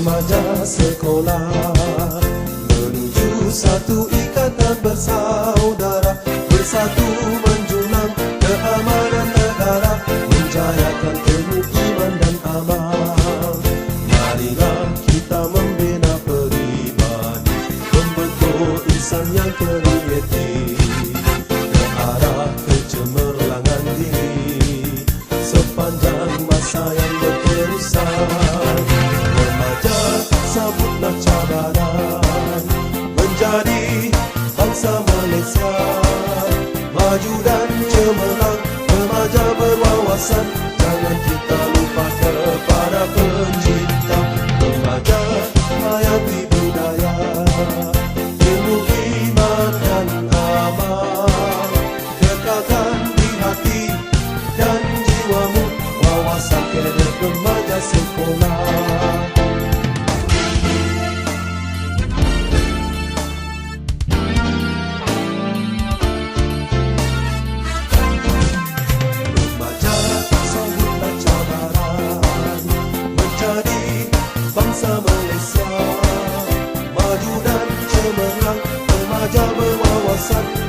Remaja sekolah. Menuju satu ikatan bersaudara Bersatu menjulang keamanan negara Menjayakan kemukiman dan aman Marilah kita membina peribadi Membentuk insan yang kreatif Sepanjang masa yang berterusan Malaysia Maju dan cemerlang Remaja berwawasan. Jangan kita lupa kepada pencipta Remaja hayati budaya. Ilmu iman dan amal Kekalkan di hati dan jiwamu. Wawasan kena remaja sekolah majudan cemerlang remaja berwawasan